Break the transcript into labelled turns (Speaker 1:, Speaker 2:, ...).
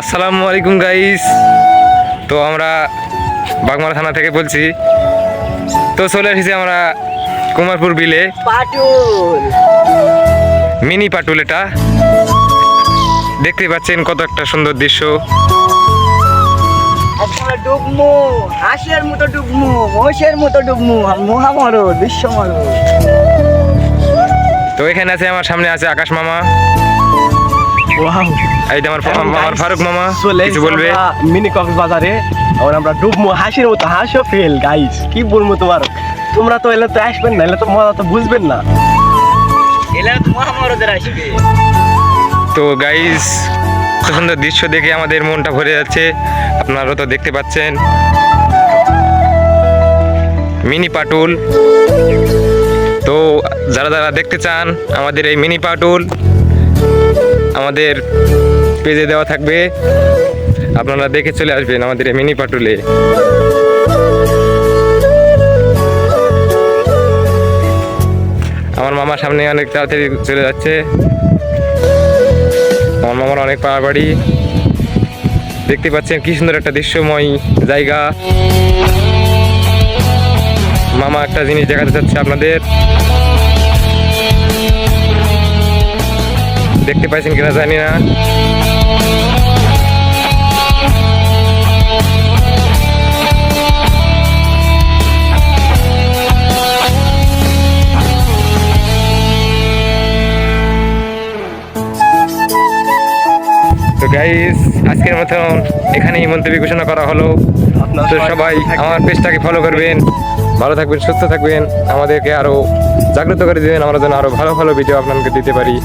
Speaker 1: আসসালামু আলাইকুম গাইস তো আমরা বাগমারা থানা থেকে বলছি তো চলে এসেছি আমরা কুমারপুর বিলে। মিনি পাটুল এটা। দেখতে পাচ্ছেন কত একটা সুন্দর দৃশ্য।
Speaker 2: ডুবমু হাঁসের মতো ডুবমু মতো ডুবমু মহামরো বিশ্বমরো
Speaker 1: তো এখানে আছে আমার সামনে আছে আকাশ মামা।
Speaker 3: ওয়াও
Speaker 1: এইটা আমার আমার ফারুক মামা কিছু বলবে?
Speaker 3: আমরা মিনি কক্সবাজারে আর আমরা ডুবমু হাসির মতো হাসো ফেল গাইস কি বলব তোমার? তোমরা তো এলে তো আসবেন না এলে তো মজা তো বুঝবেন না।
Speaker 2: এলে তো মহামরোদের আসবে।
Speaker 1: তো গাইস সুন্দর দৃশ্য দেখে আমাদের মনটা ভরে যাচ্ছে আপনারা তো দেখতে পাচ্ছেন। মিনি পাটুল। তো যারা যারা দেখতে চান আমাদের এই মিনি পাটুল আমাদের পেজে দেওয়া থাকবে। আপনারা দেখে চলে আসবেন আমাদের মিনি পাটুলে। আমার মামার সামনে অনেক তাড়াতাড়ি চলে যাচ্ছে। আমার মামার অনেক পাড়া বাড়ি দেখতে পাচ্ছেন কি সুন্দর একটা দৃশ্যময় জায়গা। মামা একটা জিনিস দেখাতে চাচ্ছে আপনাদের। দেখতে পাইছেন কিনা জানি না। তো আজকের মতন এখানেই মন্তব্য ঘোষণা করা হলো। তো সবাই আমার পেজটাকে ফলো করবেন, ভালো থাকবেন, সুস্থ থাকবেন, আমাদেরকে আরও জাগ্রত করে দিবেন, আমরা যেন আরও ভালো ভালো ভিডিও আপনাদেরকে দিতে পারি।